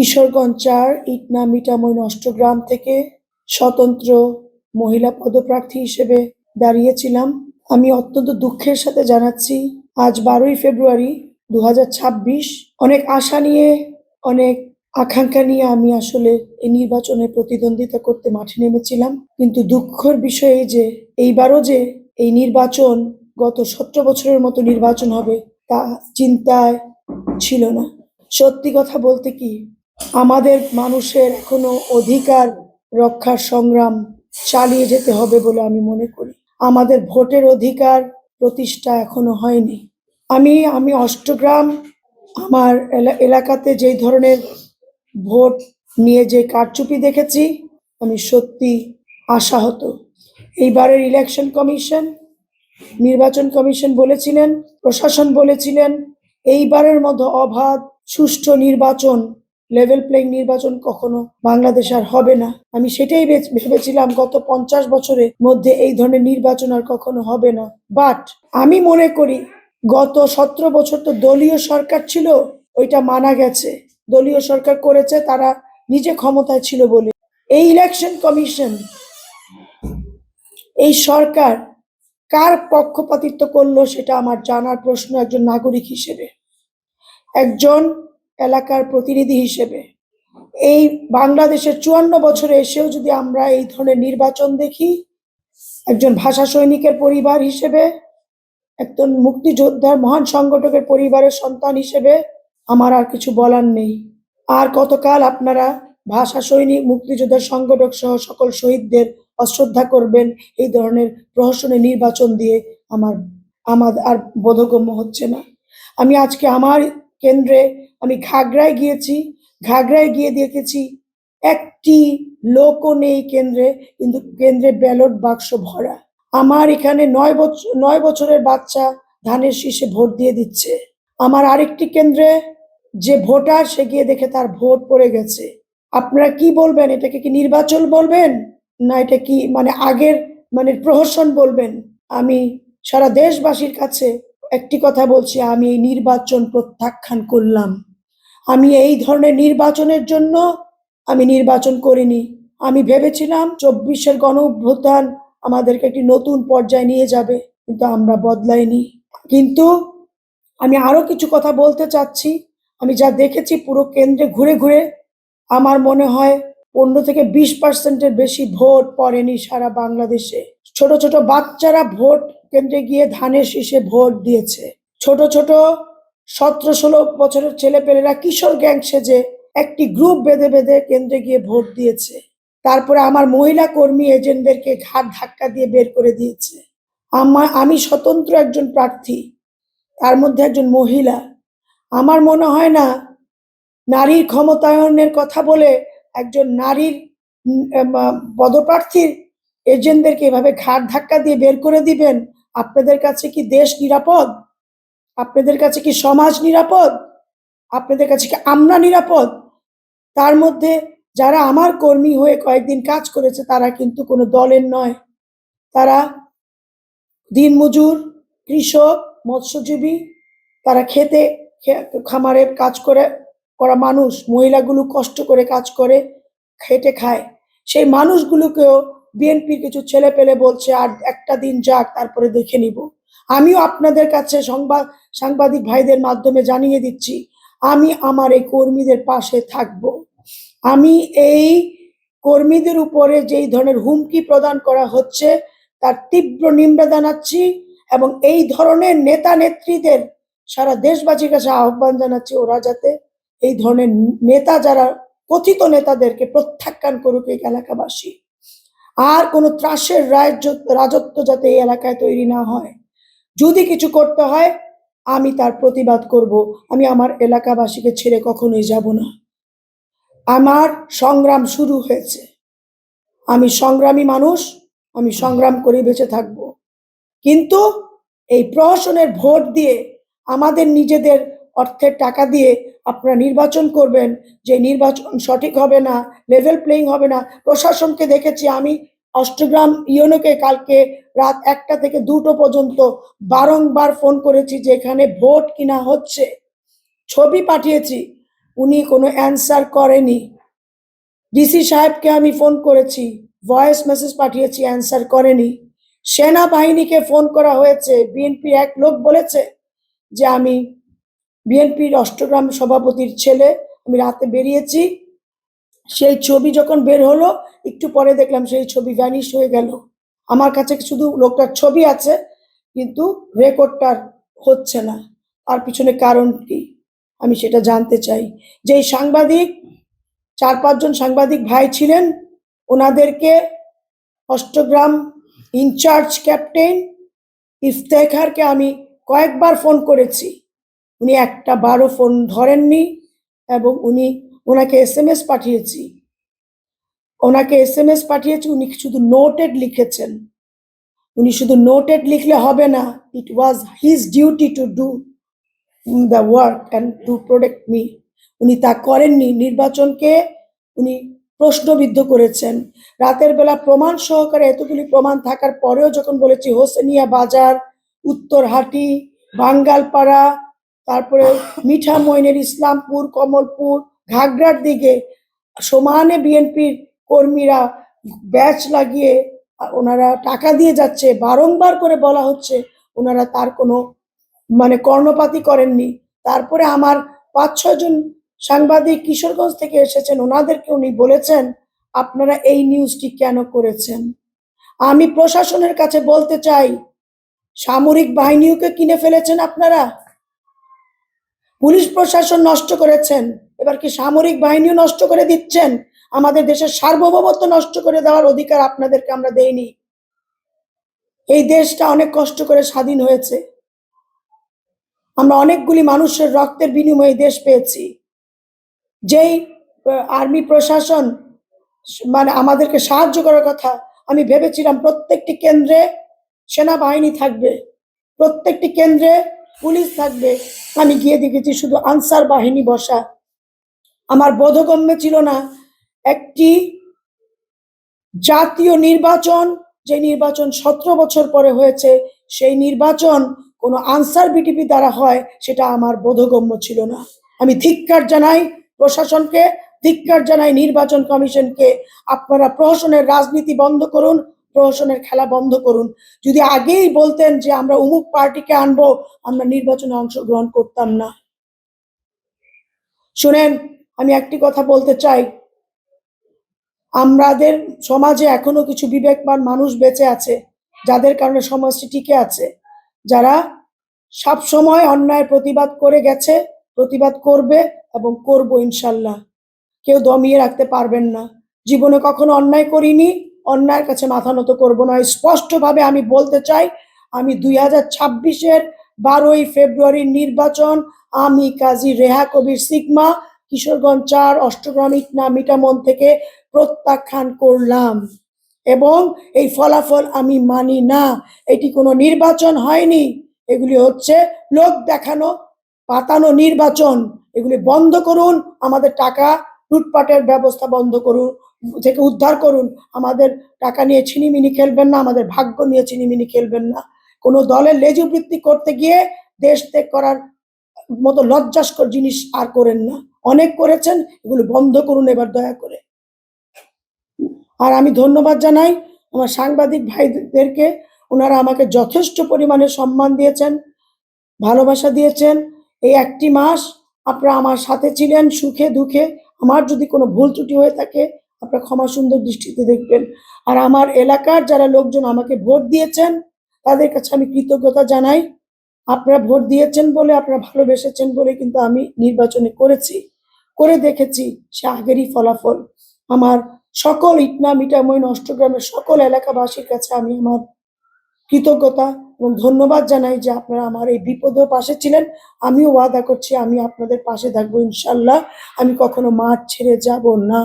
কিশোরগঞ্জ চার, ইটনা মিঠামইন অষ্টগ্রাম থেকে স্বতন্ত্র মহিলা পদপ্রার্থী হিসেবে দাঁড়িয়েছিলাম। আমি অত্যন্ত দুঃখের সাথে জানাচ্ছি, আজ বারোই ফেব্রুয়ারি দু হাজার ছাব্বিশ। অনেক আশা নিয়ে, অনেক আকাঙ্ক্ষা নিয়ে আমি আসলে এই নির্বাচনে প্রতিদ্বন্দ্বিতা করতে মাঠে নেমেছিলাম। কিন্তু দুঃখের বিষয় এই যে, এইবারও যে এই নির্বাচন গত সতেরো বছরের মতো নির্বাচন হবে, তা চিন্তায় ছিল না। সত্যি কথা বলতে কি আমাদের মানুষের এখনও অধিকার রক্ষার সংগ্রাম চালিয়ে যেতে হবে বলে আমি মনে করি। আমাদের ভোটের অধিকার প্রতিষ্ঠা এখনও হয়নি। আমি আমি অষ্টগ্রাম, আমার এলা- এলাকাতে যেই ধরনের ভোট নিয়ে যে কারচুপি দেখেছি, আমি সত্যি আশাহত। এইবারের ইলেকশন কমিশন, নির্বাচন কমিশন বলেছিলেন, প্রশাসন বলেছিলেন, এইবারের মতো অবাধ, সুষ্ঠু নির্বাচন লেভেল প্লেইং নির্বাচন কখনো বাংলাদেশ আর হবে না। আমি সেটাই ভেবে- ভেবেছিলাম গত পঞ্চাশ বছরের মধ্যে এই ধরনের নির্বাচন আর কখনো হবে না। বাট আমি মনে করি গত সতেরো বছর তো দলীয় সরকার ছিল, ওইটা মানা গেছে। দলীয় সরকার করেছে, তারা নিজে ক্ষমতায় ছিল বলে। এই ইলেকশন কমিশন এই সরকার কার পক্ষপাতিত্ব করল সেটা আমার জানার প্রশ্ন একজন নাগরিক হিসেবে। একজন এলাকার প্রতিনিধি হিসেবে। এই বাংলাদেশের চুয়ান্ন বছরে এসেও যদি আমরা এই ধরনের নির্বাচন দেখি, একজন ভাষা সৈনিকের পরিবার হিসেবে, একজন মুক্তিযোদ্ধার মহান সংগঠকের পরিবারের সন্তান হিসেবে আমার আর কিছু বলার নেই। আর কতকাল আপনারা ভাষা সৈনিক, মুক্তিযোদ্ধার সংগঠক সহ সকল শহীদদের অশ্রদ্ধা করবেন এই ধরনের প্রহসনের নির্বাচন দিয়ে আমার আমার আর বোধগম্য হচ্ছে না। আমি আজকে আমার কেন্দ্রে আমি ঘাগড়ায় গিয়েছি ঘাগড়ায় গিয়ে দেখেছি একটি লোকও নেই কেন্দ্রে, কিন্তু কেন্দ্রে ব্যালট বাক্স ভরা। আমার এখানে নয় বছর নয় বছরের বাচ্চা ধানের শীষে ভোট দিয়ে দিচ্ছে। আমার আরেকটি কেন্দ্রে যে ভোটার, সে গিয়ে দেখে তার ভোট পড়ে গেছে। আপনারা কি বলবেন? এটাকে কি নির্বাচন বলবেন? না, এটা কি মানে আগের মানে প্রহসন বলবেন? আমি সারা দেশবাসীর কাছে একটি কথা বলছি, আমি এই নির্বাচন প্রত্যাখ্যান করলাম। আমি এই ধরনের নির্বাচনের জন্য আমি নির্বাচন করিনি। আমি ভেবেছিলাম চব্বিশের গণ অভ্যুত্থান আমাদেরকে একটি নতুন পর্যায়ে নিয়ে যাবে, কিন্তু আমরা বদলাইনি। কিন্তু আমি আরও কিছু কথা বলতে চাচ্ছি। আমি যা দেখেছি পুরো কেন্দ্রে ঘুরে ঘুরে, আমার মনে হয় পনেরো থেকে বিশ পার্সেন্টের বেশি ভোট পড়েনি সারা বাংলাদেশে। ছোট ছোট বাচ্চারা ভোট কেন্দ্রে গিয়ে ধানের শীষে ভোট দিয়েছে। ছোট ছোট সতেরো ষোলো বছরের ছেলেপেলেরা কিশোর গ্যাং সেজে একটি গ্রুপ বেঁধে বেঁধে কেন্দ্রে গিয়ে ভোট দিয়েছে। তারপরে আমার মহিলা কর্মী এজেন্টদেরকে ঘাট ধাক্কা দিয়ে বের করে দিয়েছে। আমার, আমি স্বতন্ত্র একজন প্রার্থী, তার মধ্যে একজন মহিলা। আমার মনে হয় না নারীর ক্ষমতায়নের কথা বলে একজন নারীর পদপ্রার্থীর এজেন্টদেরকে এভাবে ঘাট ধাক্কা দিয়ে বের করে দিবেন? আপনাদের কাছে কি দেশ নিরাপদ? আপনাদের কাছে কি সমাজ নিরাপদ? আপনাদের কাছে কি আমরা নিরাপদ? তার মধ্যে যারা আমার কর্মী হয়ে কয়েকদিন কাজ করেছে, তারা কিন্তু কোনো দলের নয়। তারা দিনমজুর, কৃষক, মৎস্যজীবী, তারা খেতে খামারে কাজ করে, করা মানুষ। মহিলাগুলো কষ্ট করে কাজ করে, খেটে খায়। সেই মানুষগুলোকেও বিএনপির কিছু ছেলে পেলে বলছে, আর একটা দিন যাক, তারপরে দেখে নিব। আমিও আপনাদের কাছে সংবাদ, সাংবাদিক ভাইদের মাধ্যমে জানিয়ে দিচ্ছি, আমি আমার এই কর্মীদের পাশে থাকব। আমি এই কর্মীদের উপরে যেই ধরনের হুমকি প্রদান করা হচ্ছে, তার তীব্র নিন্দা জানাচ্ছি এবং এই ধরনের নেতা নেত্রীদের সারা দেশবাসীর কাছে আহ্বান জানাচ্ছি ওরা যাতে এই ধরনের নেতা যারা কথিত নেতাদেরকে প্রত্যাখ্যান করুক এই এলাকাবাসী। আর কোনো ত্রাসের রাজত্ব যাতে এই এলাকায় তৈরি না হয়। যদি কিছু করতে হয়, আমি তার প্রতিবাদ করব। আমি আমার এলাকাবাসীকে ছেড়ে কখনোই যাব না। আমার সংগ্রাম শুরু হয়েছে। আমি সংগ্রামী মানুষ, আমি সংগ্রাম করে বেঁচে থাকব। কিন্তু এই প্রহসনের ভোট দিয়ে আমাদের নিজেদের অর্থের টাকা দিয়ে আপনারা নির্বাচন করবেন। যে নির্বাচন সঠিক হবে না লেভেল প্লেইং হবে না, প্রশাসনকে দেখেছি আমি অষ্টগ্রাম ইউনোকে কালকে রাত একটা থেকে দুটো পর্যন্ত বারংবার ফোন করেছি যে এখানে ভোট কিনা হচ্ছে। ছবি পাঠিয়েছি, উনি কোনো অ্যান্সার করেনি। ডিসি সাহেবকে আমি ফোন করেছি, ভয়েস মেসেজ পাঠিয়েছি, অ্যান্সার করেনি। সেনাবাহিনীকে ফোন করা হয়েছে বিএনপির এক লোক বলেছে যে আমি বিএনপির অষ্টগ্রাম সভাপতির ছেলে, আমি রাতে বেরিয়েছি। সেই ছবি যখন বের হলো, একটু পরে দেখলাম সেই ছবি ভ্যানিশ হয়ে গেল। আমার কাছে শুধু লোকটার ছবি আছে, কিন্তু রেকর্ডটার হচ্ছে না। তার পিছনে কারণ কি? আমি সেটা জানতে চাই। যেই সাংবাদিক, চার পাঁচজন সাংবাদিক ভাই ছিলেন, ওনাদেরকে অষ্টগ্রাম ইনচার্জ ক্যাপ্টেন ইফতেখারকে আমি কয়েকবার ফোন করেছি। উনি একটা বারো ফোন ধরেননি এবং উনি ওনাকে এস এম এস পাঠিয়েছি। ওনাকে এস এম এস পাঠিয়েছি, উনি শুধু নোটেড লিখেছেন। উনি শুধু নোটেড লিখলে হবে না it was his duty to do the work and to protect me উনি তা করেননি, নির্বাচনকে উনি প্রশ্নবিদ্ধ করেছেন। রাতের বেলা প্রমাণ সহকারে এতগুলি প্রমাণ থাকার পরেও যখন বলেছি হোসেনিয়া বাজার, উত্তরহাটি, বাঙ্গালপাড়া, তারপরে মিঠা মইনের ইসলামপুর, কমলপুর ঘাগড়ার দিকে সমানে বিএনপির কর্মীরা ব্যাচ লাগিয়ে ওনারা টাকা দিয়ে যাচ্ছে, বারংবার করে বলা হচ্ছে ওনারা তার কোনো মানে কর্ণপাতি করেননি। তারপরে আমার পাঁচ ছজন সাংবাদিক কিশোরগঞ্জ থেকে এসেছেন ওনাদেরকে উনি বলেছেন, আপনারা এই নিউজটি কেন করেছেন? আমি প্রশাসনের কাছে বলতে চাই, সামরিক বাহিনীকে কিনে ফেলেছেন আপনারা? পুলিশ প্রশাসন নষ্ট করেছেন। এবার কি সামরিক বাহিনীও নষ্ট করে দিচ্ছেন? আমাদের দেশের সার্বভৌমত্ব নষ্ট করে দেওয়ার অধিকার আপনাদেরকে আমরা দেইনি। এই দেশটা অনেক কষ্ট করে স্বাধীন হয়েছে। আমরা অনেকগুলি মানুষের রক্তের বিনিময়ে দেশ পেয়েছি। যেই আর্মি প্রশাসন মানে আমাদেরকে সাহায্য করার কথা, আমি ভেবেছিলাম প্রত্যেকটি কেন্দ্রে সেনাবাহিনী থাকবে, প্রত্যেকটি কেন্দ্রে পুলিশ থাকবে। আমি গিয়ে দেখেছি শুধু আনসার বাহিনী বসা। আমার বোধগম্য ছিল না। একটি জাতীয় নির্বাচন, যে নির্বাচন সতেরো বছর পরে হয়েছে, সেই নির্বাচন কোনো আনসার বিটিপি দ্বারা হয়, সেটা আমার বোধগম্য ছিল না। আমি ধিক্কার জানাই প্রশাসনকে, ধিক্কার জানাই নির্বাচন কমিশনকে, আপনারা প্রহসনের রাজনীতি বন্ধ করুন, প্রহসনের খেলা বন্ধ করুন। যদি আগেই বলতেন যে আমরা অমুক পার্টিকে আনব, আমরা নির্বাচনে অংশগ্রহণ করতাম না। শুনেন আমি একটি কথা বলতে চাই। আমাদের সমাজে এখনও কিছু বিবেকবান মানুষ বেঁচে আছে, যাদের কারণে সমাজটি টিকে আছে। যারা সব সময় অন্যায় প্রতিবাদ করে গেছে, প্রতিবাদ করবে এবং করব ইনশাল্লাহ। কেউ দমিয়ে রাখতে পারবেন না। জীবনে কখনো অন্যায় করিনি, অন্যায়ের কাছে মাথা নত করব না। স্পষ্টভাবে আমি বলতে চাই, আমি দুই হাজার ছাব্বিশের বারোই ফেব্রুয়ারির নির্বাচন, আমি কাজী রেহা কবির সিগমা কিশোরগঞ্জ চার অষ্টগ্রাম ইটনা মিটামন থেকে প্রত্যাখ্যান করলাম। এবং এই ফলাফল আমি মানি না। এটি কোনো নির্বাচন হয়নি। এগুলি হচ্ছে লোক দেখানো, পাতানো নির্বাচন। এগুলি বন্ধ করুন, আমাদের টাকা লুটপাটের ব্যবস্থা বন্ধ করুন, থেকে উদ্ধার করুন। আমাদের টাকা নিয়ে ছিনিমিনি খেলবেন না, আমাদের ভাগ্য নিয়ে ছিনিমিনি খেলবেন না। কোনো দলের লেজুবৃত্তি করতে গিয়ে দেশ ত্যাগ করার মতো লজ্জাস্কর জিনিস আর করেন না। অনেক করেছেন, এগুলো বন্ধ করুন এবার দয়া করে। আর আমি ধন্যবাদ জানাই আমার সাংবাদিক ভাইদেরকে, ওনারা আমাকে যথেষ্ট পরিমাণে সম্মান দিয়েছেন, ভালোবাসা দিয়েছেন। এই একটি মাস আপনারা আমার সাথে ছিলেন সুখে দুঃখে, আমার যদি কোনো ভুল ত্রুটি হয়ে থাকে, আপনারা ক্ষমা সুন্দর দৃষ্টিতে দেখবেন। আর আমার এলাকার যারা লোকজন আমাকে ভোট দিয়েছেন, তাদের কাছে আমি কৃতজ্ঞতা জানাই। আপনারা ভোট দিয়েছেন বলে, আপনারা ভালোবেসেছেন বলে কিন্তু আমি নির্বাচনে করেছি। করে দেখেছি সে আগেরই ফলাফল। আমার সকল ইটনা মিটাময় অষ্টগ্রামের সকল এলাকাবাসীর কাছে আমি আমার কৃতজ্ঞতা এবং ধন্যবাদ জানাই যে আপনারা আমার এই বিপদেও পাশে ছিলেন। আমিও ওয়াদা করছি আমি আপনাদের পাশে থাকব ইনশাল্লাহ। আমি কখনো মাঠ ছেড়ে যাব না।